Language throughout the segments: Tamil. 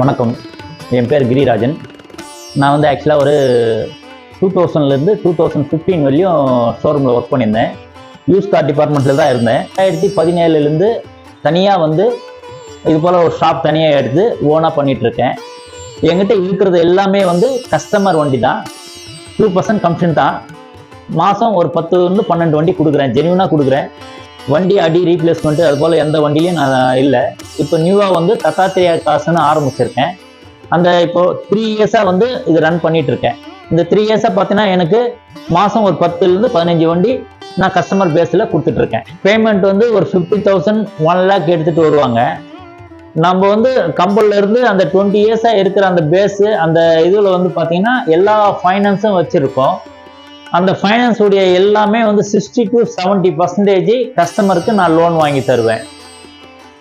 வணக்கம். என் பேர் கிரிராஜன். நான் வந்து ஆக்சுவலாக ஒரு டூ தௌசண்ட்லேருந்து டூ தௌசண்ட் ஃபிஃப்டீன் வரையும் ஷோரூமில் ஒர்க் பண்ணியிருந்தேன். யூஸ் கார் டிபார்ட்மெண்ட்டில் தான் இருந்தேன். ரெண்டாயிரத்தி பதினேழுலேருந்து தனியாக வந்து இது போல் ஒரு ஷாப் தனியாக எடுத்து ஓனாக பண்ணிகிட்ருக்கேன் என்கிட்ட இருக்கிறது எல்லாமே வந்து கஸ்டமர் வண்டி தான். டூ பர்சன்ட் கமிஷன் தான். மாதம் ஒரு பத்துலேருந்து பன்னெண்டு வண்டி கொடுக்குறேன். ஜென்யூனாக கொடுக்குறேன். வண்டி அடி ரீப்ளேஸ்மெண்ட்டு அது போல் எந்த வண்டிலையும் நான் இல்லை. இப்போ நியூவாக வந்து தத்தாத்திரியா காசுன்னு ஆரம்பிச்சிருக்கேன். அந்த இப்போது த்ரீ இயர்ஸாக வந்து இது ரன் பண்ணிகிட்ருக்கேன் இந்த த்ரீ இயர்ஸாக பார்த்தீங்கன்னா எனக்கு மாதம் ஒரு பத்துலேருந்து பதினஞ்சு வண்டி நான் கஸ்டமர் பேஸில் கொடுத்துட்ருக்கேன் பேமெண்ட் வந்து ஒரு ஃபிஃப்டி தௌசண்ட் ஒன் லேக் எடுத்துகிட்டு வருவாங்க. நம்ம வந்து கம்பல்லேருந்து அந்த டுவெண்ட்டி இயர்ஸாக இருக்கிற அந்த பேஸு அந்த இதில் வந்து பார்த்தீங்கன்னா எல்லா ஃபைனான்ஸும் வச்சுருக்கோம். அந்த ஃபைனான்ஸ் உடைய எல்லாமே வந்து சிக்ஸ்டி டு செவன்ட்டி பர்சன்டேஜ் கஸ்டமருக்கு நான் லோன் வாங்கி தருவேன்.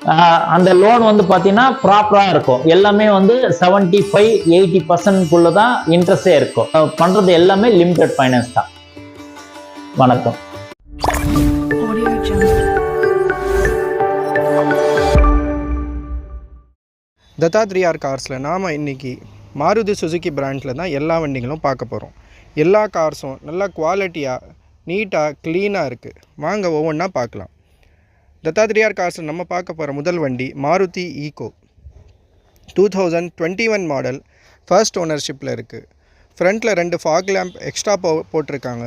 ஆஹ் அந்த லோன் வந்து பார்த்தீங்கன்னா ப்ராப்பராக இருக்கும். எல்லாமே வந்து செவன்ட்டி ஃபைவ் எயிட்டி பர்சன்ட்குள்ளே தான் இன்ட்ரெஸ்டே இருக்கும். அஹ் பண்றது எல்லாமே லிமிடெட் ஃபைனான்ஸ் தான். வணக்கம். தத்தாத்ரியார் கார்ஸில் நாம் இன்றைக்கி மாருதி சுசுகி பிராண்டில் தான் எல்லா வண்டிகளும் பார்க்க போகிறோம் எல்லா கார்ஸும் நல்லா குவாலிட்டியாக நீட்டாக க்ளீனாக இருக்குது வாங்க ஒவ்வொன்றா பார்க்கலாம். தத்தாத்ரியார் கார்ஸில் நம்ம பார்க்க போகிற முதல் வண்டி Maruti Eeco two thousand twenty one model first ஓனர்ஷிப்பில் இருக்குது ஃப்ரண்ட்டில் ரெண்டு ஃபாக் லேம்ப் எக்ஸ்ட்ரா போ போட்டிருக்காங்க.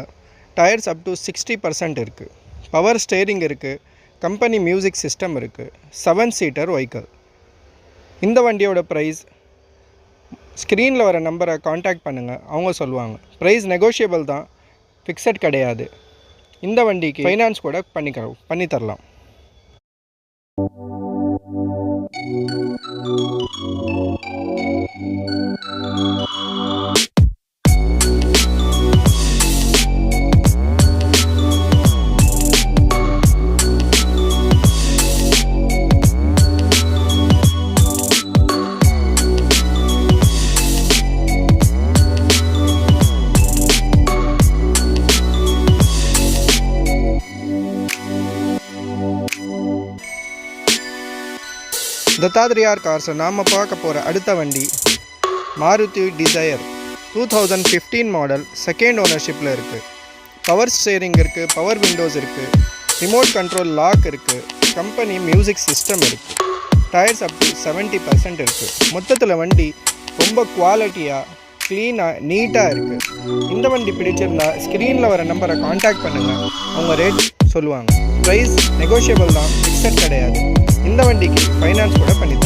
Tyres up to sixty percent இருக்குது பவர் ஸ்டேரிங் இருக்குது கம்பெனி மியூசிக் சிஸ்டம் இருக்குது செவன் சீட்டர் வெஹிக்கிள் இந்த வண்டியோட ப்ரைஸ் ஸ்க்ரீனில் வர நம்பரை காண்டாக்ட் பண்ணுங்கள் அவங்க சொல்லுவாங்க. ப்ரைஸ் நெகோஷியபிள் தான். ஃபிக்ஸட் கிடையாது. இந்த வண்டிக்கு ஃபைனான்ஸ் கூட பண்ணிக்கிறோம் பண்ணித்தரலாம். தத்தாத்ரியார் கார்ஸை நாம் பார்க்க போகிற அடுத்த வண்டி Maruti Dzire. Two thousand fifteen model second ஓனர்ஷிப்பில் இருக்குது பவர் ஸ்டேரிங் இருக்குது பவர் விண்டோஸ் இருக்குது ரிமோட் கண்ட்ரோல் லாக் இருக்குது கம்பெனி மியூசிக் சிஸ்டம் இருக்குது tyres up to seventy percent இருக்குது மொத்தத்தில் வண்டி ரொம்ப குவாலிட்டியாக க்ளீனாக நீட்டாக இருக்குது இந்த வண்டி பிடிச்சிருந்தா ஸ்க்ரீனில் வர நம்பரை காண்டாக்ட் பண்ணுங்கள் அவங்க ரேட் சொல்லுவாங்க. ப்ரைஸ் நெகோஷியபிள் தான் ஃபிக்ஸட் கிடையாது. வண்டிக்கு ஃபைனான்ஸ் கூட பண்ணி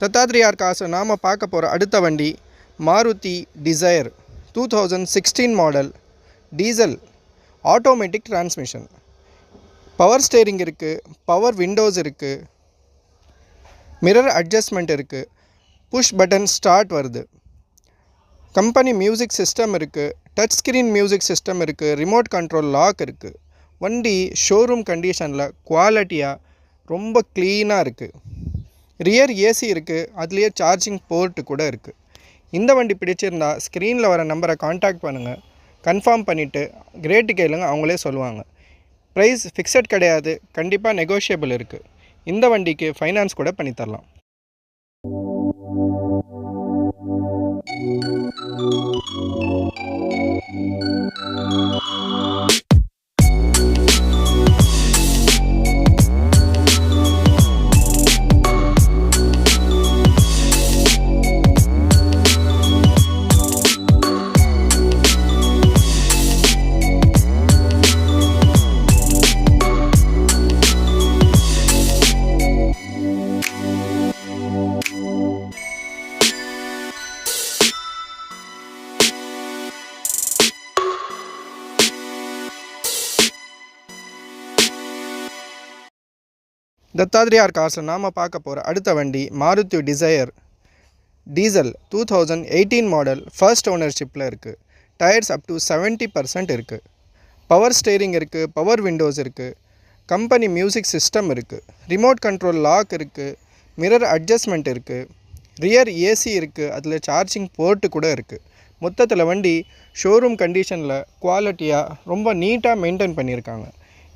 தத்தாத்ரியார் காசு நாம் பார்க்க போகிற அடுத்த வண்டி Maruti Dzire two thousand sixteen model diesel automatic transmission power steering இருக்குது பவர் விண்டோஸ் இருக்குது மிரர் அட்ஜஸ்ட்மெண்ட் இருக்குது புஷ் பட்டன் ஸ்டார்ட் வருது. கம்பெனி மியூசிக் சிஸ்டம் இருக்குது டச் ஸ்க்ரீன் மியூசிக் சிஸ்டம் இருக்குது ரிமோட் கண்ட்ரோல் லாக் இருக்குது வண்டி ஷோரூம் கண்டிஷனில் குவாலிட்டியாக ரொம்ப க்ளீனாக இருக்குது ரியர் ஏசி இருக்குது அதுலேயே சார்ஜிங் போர்ட்டு கூட இருக்குது இந்த வண்டி பிடிச்சிருந்தா ஸ்க்ரீனில் வர நம்பரை காண்டாக்ட் பண்ணுங்கள் கன்ஃபார்ம் பண்ணிவிட்டு கிரேட்டு கேளுங்க அவங்களே சொல்லுவாங்க. ப்ரைஸ் ஃபிக்ஸட் கிடையாது கண்டிப்பாக நெகோஷியபிள் இருக்குது இந்த வண்டிக்கு ஃபைனான்ஸ் கூட பண்ணித்தரலாம் தத்தாத்ரியார் காசில் நாம் பார்க்க போகிற அடுத்த வண்டி Maruti Dzire. Diesel two thousand eighteen model first ஓனர்ஷிப்பில் இருக்குது tyres up to seventy percent இருக்குது பவர் ஸ்டேரிங் இருக்குது பவர் விண்டோஸ் இருக்குது கம்பெனி மியூசிக் சிஸ்டம் இருக்குது ரிமோட் கண்ட்ரோல் லாக் இருக்குது மிரர் அட்ஜஸ்ட்மெண்ட் இருக்குது ரியர் ஏசி இருக்குது அதில் சார்ஜிங் போர்ட்டு கூட இருக்குது மொத்தத்தில் வண்டி ஷோரூம் கண்டிஷனில் குவாலிட்டியாக ரொம்ப நீட்டாக மெயின்டைன் பண்ணியிருக்காங்க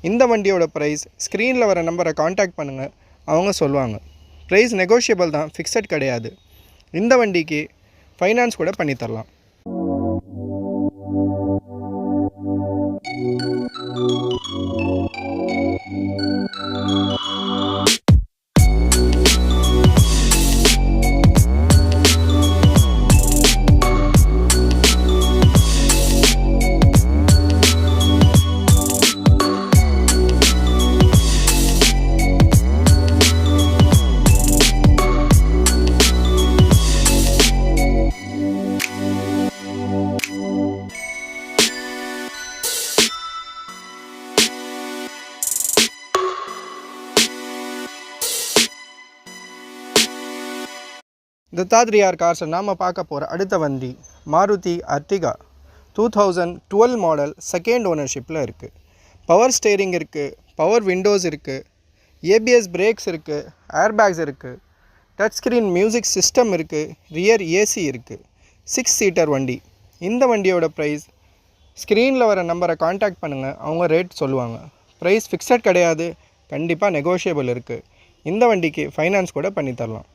இந்த வண்டியோட ப்ரைஸ் ஸ்க்ரீனில் வர நம்பரை காண்டாக்ட் பண்ணுங்கள் அவங்க சொல்லுவாங்க. ப்ரைஸ் நெகோஷியபிள் தான் ஃபிக்ஸட் கிடையாது. இந்த வண்டிக்கு ஃபைனான்ஸ் கூட பண்ணித்தரலாம். தத்தாத்ரியார் கார்ஸை நாம் பார்க்க போகிற அடுத்த வண்டி Maruti Ertiga two thousand twelve model second ஓனர்ஷிப்பில் இருக்குது பவர் ஸ்டேரிங் இருக்குது பவர் விண்டோஸ் இருக்குது ஏபிஎஸ் பிரேக்ஸ் இருக்குது ஏர்பேக்ஸ் இருக்குது டச் ஸ்க்ரீன் மியூசிக் சிஸ்டம் இருக்குது ரியர் ஏசி இருக்குது சிக்ஸ் சீட்டர் வண்டி. இந்த வண்டியோட ப்ரைஸ் ஸ்க்ரீனில் வர நம்பரை காண்டாக்ட் பண்ணுங்கள் அவங்க ரேட் சொல்லுவாங்க. ப்ரைஸ் ஃபிக்ஸட் கிடையாது கண்டிப்பாக நெகோஷியபிள் இருக்குது இந்த வண்டிக்கு ஃபைனான்ஸ் கூட பண்ணித்தரலாம்